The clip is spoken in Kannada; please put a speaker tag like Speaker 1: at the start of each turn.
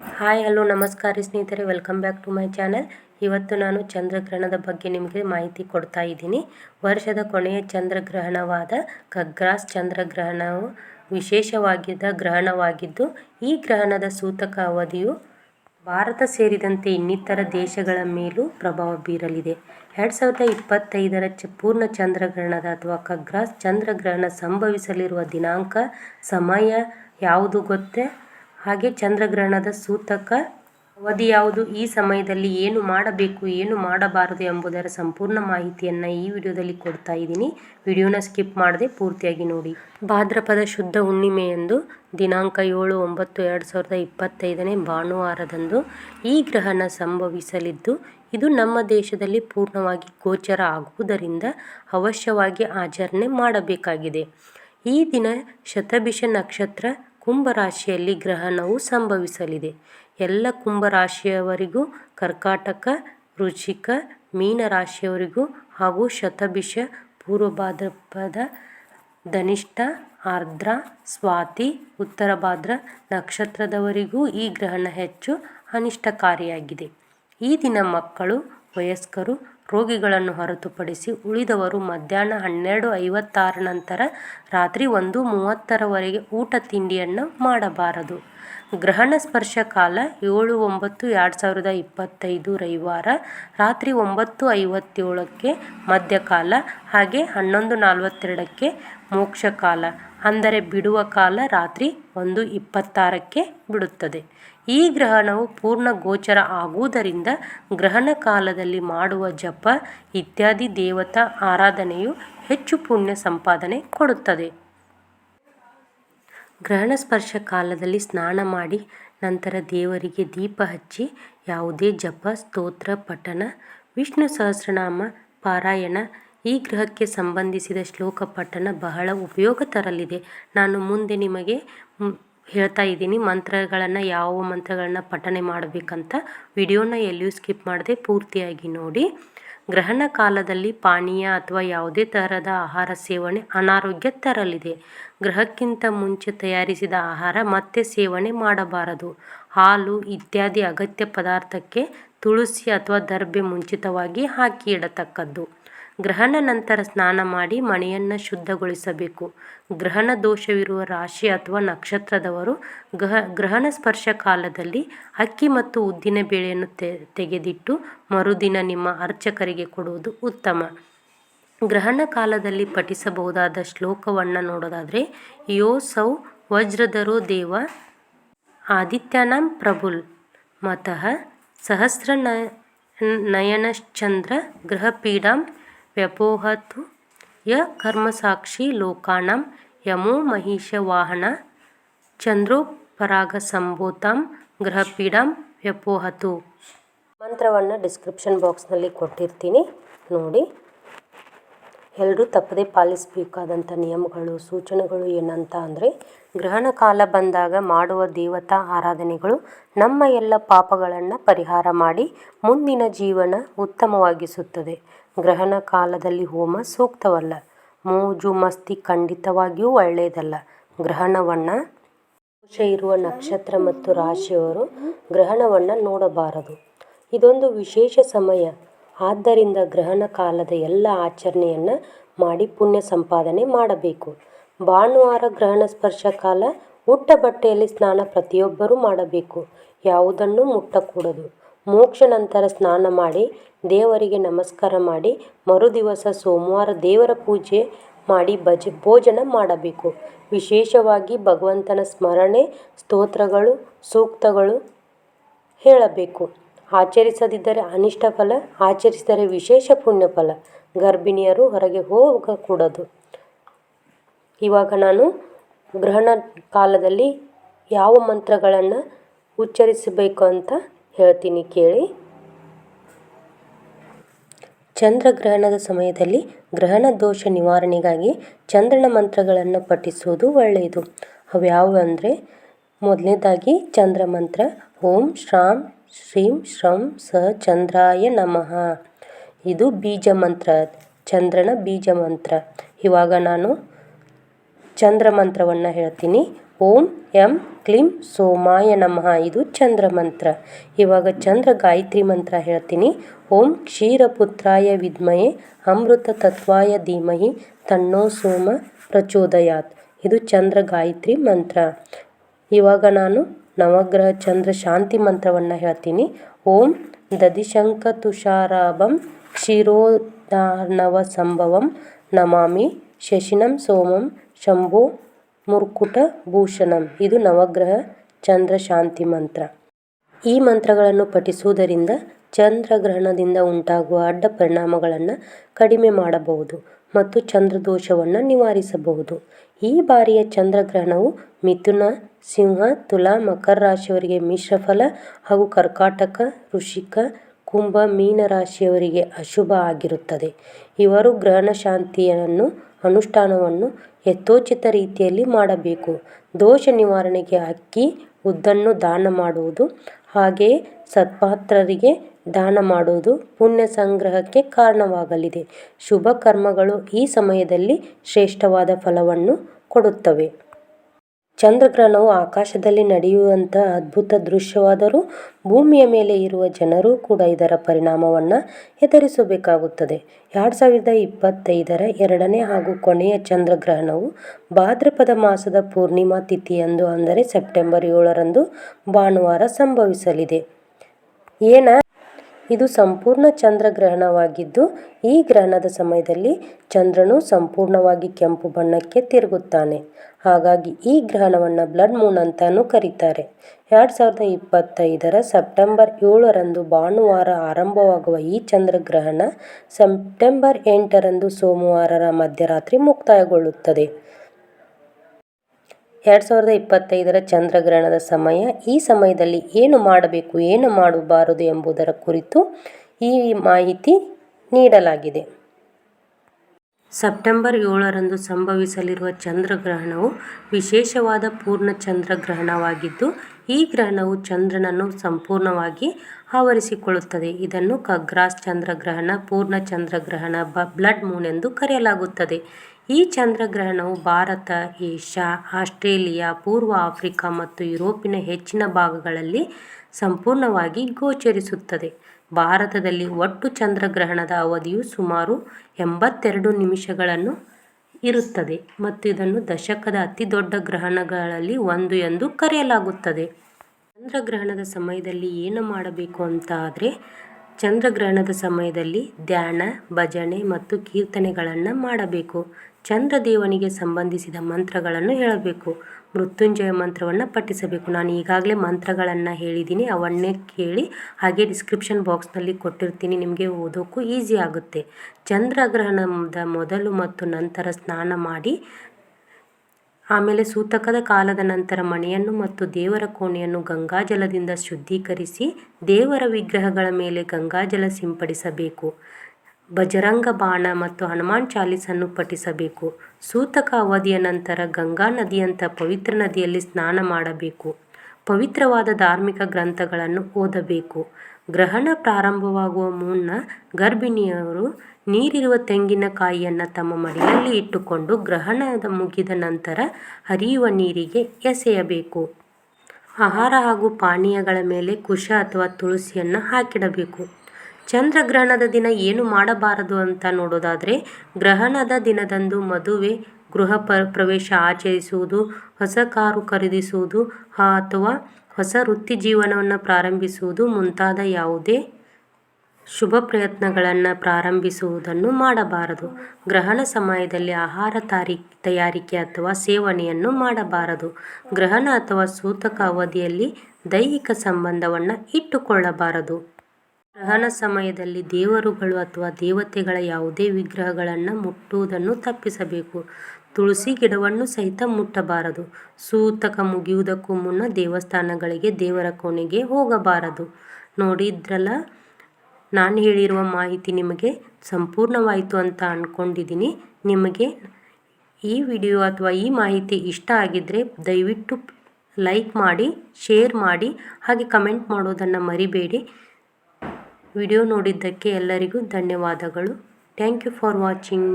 Speaker 1: ಹಾಯ್, ಹಲೋ, ನಮಸ್ಕಾರ ಸ್ನೇಹಿತರೆ, welcome back to my channel. ಇವತ್ತು ನಾನು ಚಂದ್ರಗ್ರಹಣದ ಬಗ್ಗೆ ನಿಮಗೆ ಮಾಹಿತಿ ಕೊಡ್ತಾ ಇದ್ದೀನಿ. ವರ್ಷದ ಕೊನೆಯ ಚಂದ್ರಗ್ರಹಣವಾದ ಖಗ್ರಾಸ್ ಚಂದ್ರಗ್ರಹಣವು ವಿಶೇಷವಾಗಿದ್ದ ಗ್ರಹಣವಾಗಿದ್ದು, ಈ ಗ್ರಹಣದ ಸೂತಕ ಅವಧಿಯು ಭಾರತ ಸೇರಿದಂತೆ ಇನ್ನಿತರ ದೇಶಗಳ ಮೇಲೂ ಪ್ರಭಾವ ಬೀರಲಿದೆ. ಎರಡು ಸಾವಿರದ ಇಪ್ಪತ್ತೈದರ ಚ, ಪೂರ್ಣ ಚಂದ್ರಗ್ರಹಣದ ಅಥವಾ ಖಗ್ರಾಸ್ ಚಂದ್ರಗ್ರಹಣ ಸಂಭವಿಸಲಿರುವ ದಿನಾಂಕ, ಸಮಯ ಯಾವುದು ಗೊತ್ತೇ? ಹಾಗೆ ಚಂದ್ರಗ್ರಹಣದ ಸೂತಕ ಅವಧಿ ಯಾವುದು? ಈ ಸಮಯದಲ್ಲಿ ಏನು ಮಾಡಬೇಕು, ಏನು ಮಾಡಬಾರದು ಎಂಬುದರ ಸಂಪೂರ್ಣ ಮಾಹಿತಿಯನ್ನು ಈ ವಿಡಿಯೋದಲ್ಲಿ ಕೊಡ್ತಾ ಇದ್ದೀನಿ. ವಿಡಿಯೋನ ಸ್ಕಿಪ್ ಮಾಡದೆ ಪೂರ್ತಿಯಾಗಿ ನೋಡಿ. ಭಾದ್ರಪದ ಶುದ್ಧ ಹುಣ್ಣಿಮೆಯಂದು ದಿನಾಂಕ ಏಳು ಒಂಬತ್ತು ಎರಡು ಸಾವಿರದ ಇಪ್ಪತ್ತೈದನೇ ಭಾನುವಾರದಂದು ಈ ಗ್ರಹಣ ಸಂಭವಿಸಲಿದ್ದು, ಇದು ನಮ್ಮ ದೇಶದಲ್ಲಿ ಪೂರ್ಣವಾಗಿ ಗೋಚರ ಆಗುವುದರಿಂದ ಅವಶ್ಯವಾಗಿ ಆಚರಣೆ ಮಾಡಬೇಕಾಗಿದೆ. ಈ ದಿನ ಶತಭಿಷ ನಕ್ಷತ್ರ ಕುಂಭರಾಶಿಯಲ್ಲಿ ಗ್ರಹಣವು ಸಂಭವಿಸಲಿದೆ. ಎಲ್ಲ ಕುಂಭರಾಶಿಯವರಿಗೂ ಕರ್ಕಾಟಕ, ವೃಶ್ಚಿಕ, ಮೀನರಾಶಿಯವರಿಗೂ ಹಾಗೂ ಶತಭಿಷ, ಪೂರ್ವಭಾದ್ರಪದ, ಧನಿಷ್ಠ, ಆರ್ದ್ರ, ಸ್ವಾತಿ ಉತ್ತರ ಭಾದ್ರ ನಕ್ಷತ್ರದವರಿಗೂ ಈ ಗ್ರಹಣ ಹೆಚ್ಚು ಅನಿಷ್ಟಕಾರಿಯಾಗಿದೆ. ಈ ದಿನ ಮಕ್ಕಳು, ವಯಸ್ಕರು ರೋಗಿಗಳನ್ನು ಹೊರತುಪಡಿಸಿ ಉಳಿದವರು ಮಧ್ಯಾಹ್ನ ಹನ್ನೆರಡು ಐವತ್ತಾರ ನಂತರ ರಾತ್ರಿ ಒಂದು ಮೂವತ್ತರವರೆಗೆ ಊಟ ತಿಂಡಿಯನ್ನು ಮಾಡಬಾರದು. ಗ್ರಹಣ ಸ್ಪರ್ಶ ಕಾಲ ಏಳು ಒಂಬತ್ತು ಎರಡು ಸಾವಿರದ ಇಪ್ಪತ್ತೈದು ರವಿವಾರ, ರಾತ್ರಿ ಒಂಬತ್ತು ಐವತ್ತೇಳಕ್ಕೆ ಮಧ್ಯಕಾಲ ಹಾಗೆ ಹನ್ನೊಂದು ನಲವತ್ತೆರಡಕ್ಕೆ ಮೋಕ್ಷಕಾಲ, ಅಂದರೆ ಬಿಡುವ ಕಾಲ ರಾತ್ರಿ ಒಂದು ಇಪ್ಪತ್ತಾರಕ್ಕೆ ಬಿಡುತ್ತದೆ. ಈ ಗ್ರಹಣವು ಪೂರ್ಣ ಗೋಚರ ಆಗುವುದರಿಂದ ಗ್ರಹಣ ಕಾಲದಲ್ಲಿ ಮಾಡುವ ಜಪ ಇತ್ಯಾದಿ ದೇವತಾ ಆರಾಧನೆಯು ಹೆಚ್ಚು ಪುಣ್ಯ ಸಂಪಾದನೆ ಕೊಡುತ್ತದೆ. ಗ್ರಹಣ ಸ್ಪರ್ಶ ಕಾಲದಲ್ಲಿ ಸ್ನಾನ ಮಾಡಿ ನಂತರ ದೇವರಿಗೆ ದೀಪ ಹಚ್ಚಿ ಯಾವುದೇ ಜಪ, ಸ್ತೋತ್ರ, ಪಠಣ, ವಿಷ್ಣು ಸಹಸ್ರನಾಮ, ಪಾರಾಯಣ ಈ ಗ್ರಹಕ್ಕೆ ಸಂಬಂಧಿಸಿದ ಶ್ಲೋಕ ಪಠನ ಬಹಳ ಉಪಯೋಗ ತರಲಿದೆ. ನಾನು ಮುಂದೆ ನಿಮಗೆ ಹೇಳ್ತಾ ಇದ್ದೀನಿ. ಮಂತ್ರಗಳನ್ನು ಯಾವ ಮಂತ್ರಗಳನ್ನ ಪಠನೆ ಮಾಡಬೇಕಂತ ವಿಡಿಯೋನ ಎಲ್ಲಿಯೂ ಸ್ಕಿಪ್ ಮಾಡದೆ ಪೂರ್ತಿಯಾಗಿ ನೋಡಿ. ಗ್ರಹಣ ಕಾಲದಲ್ಲಿ ಪಾನೀಯ ಅಥವಾ ಯಾವುದೇ ತರಹದ ಆಹಾರ ಸೇವನೆ ಅನಾರೋಗ್ಯ ತರಲಿದೆ. ಗ್ರಹಕ್ಕಿಂತ ಮುಂಚೆ ತಯಾರಿಸಿದ ಆಹಾರ ಮತ್ತೆ ಸೇವನೆ ಮಾಡಬಾರದು. ಹಾಲು, ಇತ್ಯಾದಿ ಅಗತ್ಯ ಪದಾರ್ಥಕ್ಕೆ ತುಳಸಿ ಅಥವಾ ದರ್ಬೆ ಮುಂಚಿತವಾಗಿ ಹಾಕಿ ಇಡತಕ್ಕದ್ದು. ಗ್ರಹಣ ನಂತರ ಸ್ನಾನ ಮಾಡಿ ಮನೆಯನ್ನು ಶುದ್ಧಗೊಳಿಸಬೇಕು. ಗ್ರಹಣ ದೋಷವಿರುವ ರಾಶಿ ಅಥವಾ ನಕ್ಷತ್ರದವರು ಗ್ರಹ, ಗ್ರಹಣ ಸ್ಪರ್ಶ ಕಾಲದಲ್ಲಿ ಅಕ್ಕಿ ಮತ್ತು ಉದ್ದಿನ ಬೇಳೆಯನ್ನು ತೆಗೆದಿಟ್ಟು ಮರುದಿನ ನಿಮ್ಮ ಅರ್ಚಕರಿಗೆ ಕೊಡುವುದು ಉತ್ತಮ. ಗ್ರಹಣ ಕಾಲದಲ್ಲಿ ಪಠಿಸಬಹುದಾದ ಶ್ಲೋಕವನ್ನು ನೋಡೋದಾದರೆ, ಯೋ ಸೌ ವಜ್ರಧರೋ ದೇವ ಆದಿತ್ಯನಾಂ ಪ್ರಭುಲ್ ಮತಃ ಸಹಸ್ರ ನಯನಶ್ಚಂದ್ರ ಗ್ರಹಪೀಡಾಂ ವ್ಯಪೋಹತು ಯ ಕರ್ಮಸಾಕ್ಷಿ ಲೋಕಾಣಂ ಯಮೋ ಮಹಿಷವಾಹನ ಚಂದ್ರೋಪರಾಗಸಂಭೂತಾಂ ಗೃಹಪೀಡಂ ವ್ಯಪೋಹತು ಮಂತ್ರವನ್ನು ಡಿಸ್ಕ್ರಿಪ್ಷನ್ ಬಾಕ್ಸ್ನಲ್ಲಿ ಕೊಟ್ಟಿರ್ತೀನಿ, ನೋಡಿ. ಎಲ್ಲರೂ ತಪ್ಪದೇ ಪಾಲಿಸಬೇಕಾದಂಥ ನಿಯಮಗಳು, ಸೂಚನೆಗಳು ಏನಂತ ಅಂದರೆ, ಗ್ರಹಣ ಕಾಲ ಬಂದಾಗ ಮಾಡುವ ದೇವತಾ ಆರಾಧನೆಗಳು ನಮ್ಮ ಎಲ್ಲ ಪಾಪಗಳನ್ನು ಪರಿಹಾರ ಮಾಡಿ ಮುಂದಿನ ಜೀವನ ಉತ್ತಮವಾಗಿಸುತ್ತದೆ. ಗ್ರಹಣ ಕಾಲದಲ್ಲಿ ಹೋಮ ಸೂಕ್ತವಲ್ಲ. ಮೋಜು ಮಸ್ತಿ ಖಂಡಿತವಾಗಿಯೂ ಒಳ್ಳೆಯದಲ್ಲ. ಗ್ರಹಣವನ್ನು ದೋಷ ಇರುವ ನಕ್ಷತ್ರ ಮತ್ತು ರಾಶಿಯವರು ಗ್ರಹಣವನ್ನು ನೋಡಬಾರದು. ಇದೊಂದು ವಿಶೇಷ ಸಮಯ. ಆದ್ದರಿಂದ ಗ್ರಹಣ ಕಾಲದ ಎಲ್ಲ ಆಚರಣೆಯನ್ನು ಮಾಡಿ ಪುಣ್ಯ ಸಂಪಾದನೆ ಮಾಡಬೇಕು. ಭಾನುವಾರ ಗ್ರಹಣ ಸ್ಪರ್ಶ ಕಾಲ ಉಟ್ಟ ಬಟ್ಟೆಯಲ್ಲಿ ಸ್ನಾನ ಪ್ರತಿಯೊಬ್ಬರೂ ಮಾಡಬೇಕು. ಯಾವುದನ್ನು ಮುಟ್ಟಕೂಡದು. ಮೋಕ್ಷ ನಂತರ ಸ್ನಾನ ಮಾಡಿ ದೇವರಿಗೆ ನಮಸ್ಕಾರ ಮಾಡಿ ಮರುದಿವಸ ಸೋಮವಾರ ದೇವರ ಪೂಜೆ ಮಾಡಿ ಭಜ, ಭೋಜನ ಮಾಡಬೇಕು. ವಿಶೇಷವಾಗಿ ಭಗವಂತನ ಸ್ಮರಣೆ, ಸ್ತೋತ್ರಗಳು, ಸೂಕ್ತಗಳು ಹೇಳಬೇಕು. ಆಚರಿಸದಿದ್ದರೆ ಅನಿಷ್ಟ ಫಲ, ಆಚರಿಸಿದರೆ ವಿಶೇಷ ಪುಣ್ಯ ಫಲ. ಗರ್ಭಿಣಿಯರು ಹೊರಗೆ ಹೋಗಕೂಡದು. ಇವಾಗ ನಾನು ಗ್ರಹಣ ಕಾಲದಲ್ಲಿ ಯಾವ ಮಂತ್ರಗಳನ್ನು ಉಚ್ಚರಿಸಬೇಕು ಅಂತ ಹೇಳ್ತೀನಿ ಕೇಳಿ. ಚಂದ್ರಗ್ರಹಣದ ಸಮಯದಲ್ಲಿ ಗ್ರಹಣ ದೋಷ ನಿವಾರಣೆಗಾಗಿ ಚಂದ್ರನ ಮಂತ್ರಗಳನ್ನು ಪಠಿಸುವುದು ಒಳ್ಳೆಯದು. ಅವ್ಯಾವು ಅಂದರೆ ಮೊದಲನೇದಾಗಿ ಚಂದ್ರ ಮಂತ್ರ, ಓಂ ಶ್ರಾಂ ಶ್ರೀಂ ಶ್ರಂ ಸ ಚಂದ್ರಾಯ ನಮಃ. ಇದು ಬೀಜ ಮಂತ್ರ, ಚಂದ್ರನ ಬೀಜ ಮಂತ್ರ. ಇವಾಗ ನಾನು ಚಂದ್ರ ಮಂತ್ರವನ್ನು ಹೇಳ್ತೀನಿ. ಓಂ ಎಂ ಕ್ಲೀಂ ಸೋಮಾಯ ನಮಃ. ಇದು ಚಂದ್ರ ಮಂತ್ರ. ಇವಾಗ ಚಂದ್ರ ಗಾಯತ್ರಿ ಮಂತ್ರ ಹೇಳ್ತೀನಿ. ಓಂ ಕ್ಷೀರಪುತ್ರಾಯ ವಿದ್ಮಯೇ ಅಮೃತ ತತ್ವಾಯ ಧೀಮಹಿ ತನ್ನೋ ಸೋಮ ಪ್ರಚೋದಯಾತ್. ಇದು ಚಂದ್ರ ಗಾಯತ್ರಿ ಮಂತ್ರ. ಇವಾಗ ನಾನು ನವಗ್ರಹ ಚಂದ್ರ ಶಾಂತಿ ಮಂತ್ರವನ್ನು ಹೇಳ್ತೀನಿ. ಓಂ ದದಿಶಂಕ ತುಷಾರಾಭಂ ಕ್ಷೀರೋದಾರ್ಣವ ಸಂಭವಂ ನಮಾಮಿ ಶಶಿನಂ ಸೋಮಂ ಶಂಭೋ ಮುರ್ಕುಟ ಭೂಷಣಂ. ಇದು ನವಗ್ರಹ ಚಂದ್ರ ಶಾಂತಿ ಮಂತ್ರ. ಈ ಮಂತ್ರಗಳನ್ನು ಪಠಿಸುವುದರಿಂದ ಚಂದ್ರಗ್ರಹಣದಿಂದ ಉಂಟಾಗುವ ಅಡ್ಡ ಪರಿಣಾಮಗಳನ್ನು ಕಡಿಮೆ ಮಾಡಬಹುದು ಮತ್ತು ಚಂದ್ರದೋಷವನ್ನು ನಿವಾರಿಸಬಹುದು. ಈ ಬಾರಿಯ ಚಂದ್ರಗ್ರಹಣವು ಮಿಥುನ, ಸಿಂಹ, ತುಲಾ, ಮಕರ ರಾಶಿಯವರಿಗೆ ಮಿಶ್ರ ಫಲ ಹಾಗೂ ಕರ್ಕಾಟಕ ಋಷಿಕ ಕುಂಭ, ಮೀನ ರಾಶಿಯವರಿಗೆ ಅಶುಭ ಆಗಿರುತ್ತದೆ. ಇವರು ಗ್ರಹಣ ಶಾಂತಿಯನ್ನು ಅನುಷ್ಠಾನವನ್ನು ಯಥೋಚಿತ ರೀತಿಯಲ್ಲಿ ಮಾಡಬೇಕು. ದೋಷ ನಿವಾರಣೆಗೆ ಅಕ್ಕಿ, ಉದ್ದನ್ನು ದಾನ ಮಾಡುವುದು ಹಾಗೆಯೇ ಸತ್ಪಾತ್ರರಿಗೆ ದಾನ ಮಾಡುವುದು ಪುಣ್ಯ ಸಂಗ್ರಹಕ್ಕೆ ಕಾರಣವಾಗಲಿದೆ. ಶುಭ ಕರ್ಮಗಳು ಈ ಸಮಯದಲ್ಲಿ ಶ್ರೇಷ್ಠವಾದ ಫಲವನ್ನು ಕೊಡುತ್ತವೆ. ಚಂದ್ರಗ್ರಹಣವು ಆಕಾಶದಲ್ಲಿ ನಡೆಯುವಂಥ ಅದ್ಭುತ ದೃಶ್ಯವಾದರೂ ಭೂಮಿಯ ಮೇಲೆ ಇರುವ ಜನರು ಕೂಡ ಇದರ ಪರಿಣಾಮವನ್ನು ಎದುರಿಸಬೇಕಾಗುತ್ತದೆ ಎರಡು ಸಾವಿರದ ಇಪ್ಪತ್ತೈದರ ಎರಡನೇ ಹಾಗೂ ಕೊನೆಯ ಚಂದ್ರಗ್ರಹಣವು ಭಾದ್ರಪದ ಮಾಸದ ಪೂರ್ಣಿಮಾ ತಿಥಿಯಂದು ಅಂದರೆ ಸೆಪ್ಟೆಂಬರ್ ಏಳರಂದು ಭಾನುವಾರ ಸಂಭವಿಸಲಿದೆ. ಏನ ಇದು ಸಂಪೂರ್ಣ ಚಂದ್ರಗ್ರಹಣವಾಗಿದ್ದು ಈ ಗ್ರಹಣದ ಸಮಯದಲ್ಲಿ ಚಂದ್ರನು ಸಂಪೂರ್ಣವಾಗಿ ಕೆಂಪು ಬಣ್ಣಕ್ಕೆ ತಿರುಗುತ್ತಾನೆ. ಹಾಗಾಗಿ ಈ ಗ್ರಹಣವನ್ನು ಬ್ಲಡ್ ಮೂನ್ ಅಂತಾನೂ ಕರೀತಾರೆ. ಎರಡು ಸಾವಿರದ ಇಪ್ಪತ್ತೈದರ ಸೆಪ್ಟೆಂಬರ್ ಏಳರಂದು ಭಾನುವಾರ ಆರಂಭವಾಗುವ ಈ ಚಂದ್ರಗ್ರಹಣ ಸೆಪ್ಟೆಂಬರ್ ಎಂಟರಂದು ಸೋಮವಾರರ ಮಧ್ಯರಾತ್ರಿ ಮುಕ್ತಾಯಗೊಳ್ಳುತ್ತದೆ. ಎರಡು ಸಾವಿರದ ಇಪ್ಪತ್ತೈದರ ಚಂದ್ರಗ್ರಹಣದ ಸಮಯ. ಈ ಸಮಯದಲ್ಲಿ ಏನು ಮಾಡಬೇಕು, ಏನು ಮಾಡಬಾರದು ಎಂಬುದರ ಕುರಿತು ಈ ಮಾಹಿತಿ ನೀಡಲಾಗಿದೆ. ಸೆಪ್ಟೆಂಬರ್ ಏಳರಂದು ಸಂಭವಿಸಲಿರುವ ಚಂದ್ರಗ್ರಹಣವು ವಿಶೇಷವಾದ ಪೂರ್ಣ ಚಂದ್ರಗ್ರಹಣವಾಗಿದ್ದು, ಈ ಗ್ರಹಣವು ಚಂದ್ರನನ್ನು ಸಂಪೂರ್ಣವಾಗಿ ಆವರಿಸಿಕೊಳ್ಳುತ್ತದೆ. ಇದನ್ನು ಕಗ್ರಾಸ್ ಚಂದ್ರಗ್ರಹಣ, ಪೂರ್ಣ ಚಂದ್ರಗ್ರಹಣ, ಬ, ಬ್ಲಡ್ ಮೂನ್ ಎಂದು ಕರೆಯಲಾಗುತ್ತದೆ. ಈ ಚಂದ್ರಗ್ರಹಣವು ಭಾರತ, ಏಷ್ಯಾ, ಆಸ್ಟ್ರೇಲಿಯಾ, ಪೂರ್ವ ಆಫ್ರಿಕಾ ಮತ್ತು ಯುರೋಪಿನ ಹೆಚ್ಚಿನ ಭಾಗಗಳಲ್ಲಿ ಸಂಪೂರ್ಣವಾಗಿ ಗೋಚರಿಸುತ್ತದೆ. ಭಾರತದಲ್ಲಿ ಒಟ್ಟು ಚಂದ್ರಗ್ರಹಣದ ಅವಧಿಯು ಸುಮಾರು ಎಂಬತ್ತೆರಡು ನಿಮಿಷಗಳನ್ನು ಇರುತ್ತದೆ ಮತ್ತು ಇದನ್ನು ದಶಕದ ಅತಿ ದೊಡ್ಡ ಗ್ರಹಣಗಳಲ್ಲಿ ಒಂದು ಎಂದು ಕರೆಯಲಾಗುತ್ತದೆ. ಚಂದ್ರಗ್ರಹಣದ ಸಮಯದಲ್ಲಿ ಏನು ಮಾಡಬೇಕು ಅಂತ ಆದರೆ ಚಂದ್ರಗ್ರಹಣದ ಸಮಯದಲ್ಲಿ ಧ್ಯಾನ, ಭಜನೆ ಮತ್ತು ಕೀರ್ತನೆಗಳನ್ನು ಮಾಡಬೇಕು. ಚಂದ್ರದೇವನಿಗೆ ಸಂಬಂಧಿಸಿದ ಮಂತ್ರಗಳನ್ನು ಹೇಳಬೇಕು. ಮೃತ್ಯುಂಜಯ ಮಂತ್ರವನ್ನು ಪಠಿಸಬೇಕು. ನಾನು ಈಗಾಗಲೇ ಮಂತ್ರಗಳನ್ನು ಹೇಳಿದ್ದೀನಿ. ಅವನ್ನೇ ಕೇಳಿ ಹಾಗೆ ಡಿಸ್ಕ್ರಿಪ್ಷನ್ ಬಾಕ್ಸ್ನಲ್ಲಿ ಕೊಟ್ಟಿರ್ತೀನಿ. ನಿಮಗೆ ಓದೋಕ್ಕೂ ಈಸಿ ಆಗುತ್ತೆ. ಚಂದ್ರಗ್ರಹಣದ ಮೊದಲು ಮತ್ತು ನಂತರ ಸ್ನಾನ ಮಾಡಿ ಆಮೇಲೆ ಸೂತಕದ ಕಾಲದ ನಂತರ ಮಣಿಯನ್ನು ಮತ್ತು ದೇವರ ಕೋಣೆಯನ್ನು ಗಂಗಾಜಲದಿಂದ ಶುದ್ಧೀಕರಿಸಿ ದೇವರ ವಿಗ್ರಹಗಳ ಮೇಲೆ ಗಂಗಾಜಲ ಸಿಂಪಡಿಸಬೇಕು. ಬಜರಂಗ ಬಾಣ ಮತ್ತು ಹನುಮಾನ್ ಚಾಲೀಸನ್ನು ಪಠಿಸಬೇಕು. ಸೂತಕ ಅವಧಿಯ ನಂತರ ಗಂಗಾ ನದಿಯಂಥ ಪವಿತ್ರ ನದಿಯಲ್ಲಿ ಸ್ನಾನ ಮಾಡಬೇಕು. ಪವಿತ್ರವಾದ ಧಾರ್ಮಿಕ ಗ್ರಂಥಗಳನ್ನು ಓದಬೇಕು. ಗ್ರಹಣ ಪ್ರಾರಂಭವಾಗುವ ಮುನ್ನ ಗರ್ಭಿಣಿಯವರು ನೀರಿರುವ ತೆಂಗಿನಕಾಯಿಯನ್ನು ತಮ್ಮ ಮಡಿಯಲ್ಲಿ ಇಟ್ಟುಕೊಂಡು ಗ್ರಹಣದ ಮುಗಿದ ನಂತರ ಹರಿಯುವ ನೀರಿಗೆ ಎಸೆಯಬೇಕು. ಆಹಾರ ಹಾಗೂ ಪಾನೀಯಗಳ ಮೇಲೆ ಕುಶ ಅಥವಾ ತುಳಸಿಯನ್ನು ಹಾಕಿಡಬೇಕು. ಚಂದ್ರಗ್ರಹಣದ ದಿನ ಏನು ಮಾಡಬಾರದು ಅಂತ ನೋಡೋದಾದರೆ, ಗ್ರಹಣದ ದಿನದಂದು ಮದುವೆ, ಗೃಹ ಪ್ರ, ಪ್ರವೇಶ ಆಚರಿಸುವುದು, ಹೊಸ ಕಾರು ಖರೀದಿಸುವುದು ಅಥವಾ ಹೊಸ ವೃತ್ತಿ ಜೀವನವನ್ನು ಪ್ರಾರಂಭಿಸುವುದು ಮುಂತಾದ ಯಾವುದೇ ಶುಭ ಪ್ರಯತ್ನಗಳನ್ನು ಪ್ರಾರಂಭಿಸುವುದನ್ನು ಮಾಡಬಾರದು. ಗ್ರಹಣ ಸಮಯದಲ್ಲಿ ಆಹಾರ ತಾರಿ, ತಯಾರಿಕೆ ಅಥವಾ ಸೇವನೆಯನ್ನು ಮಾಡಬಾರದು. ಗ್ರಹಣ ಅಥವಾ ಸೂತಕ ಅವಧಿಯಲ್ಲಿ ದೈಹಿಕ ಸಂಬಂಧವನ್ನು ಇಟ್ಟುಕೊಳ್ಳಬಾರದು. ಗ್ರಹಣ ಸಮಯದಲ್ಲಿ ದೇವರುಗಳು ಅಥವಾ ದೇವತೆಗಳ ಯಾವುದೇ ವಿಗ್ರಹಗಳನ್ನು ಮುಟ್ಟುವುದನ್ನು ತಪ್ಪಿಸಬೇಕು. ತುಳಸಿ ಗಿಡವನ್ನು ಸಹಿತ ಮುಟ್ಟಬಾರದು. ಸೂತಕ ಮುಗಿಯುವುದಕ್ಕೂ ಮುನ್ನ ದೇವಸ್ಥಾನಗಳಿಗೆ ದೇವರ ಕೋಣೆಗೆ ಹೋಗಬಾರದು. ನೋಡಿದ್ರಲ್ಲ ನಾನು ಹೇಳಿರುವ ಮಾಹಿತಿ ನಿಮಗೆ ಸಂಪೂರ್ಣವಾಯಿತು ಅಂತ ಅಂದ್ಕೊಂಡಿದ್ದೀನಿ ನಿಮಗೆ ಈ ವಿಡಿಯೋ ಅಥವಾ ಈ ಮಾಹಿತಿ ಇಷ್ಟ ಆಗಿದ್ದರೆ ದಯವಿಟ್ಟು ಲೈಕ್ ಮಾಡಿ, ಶೇರ್ ಮಾಡಿ, ಹಾಗೆ ಕಮೆಂಟ್ ಮಾಡೋದನ್ನು ಮರಿಬೇಡಿ. ವಿಡಿಯೋ ನೋಡಿದ್ದಕ್ಕೆ ಎಲ್ಲರಿಗೂ ಧನ್ಯವಾದಗಳು. Thank you for watching.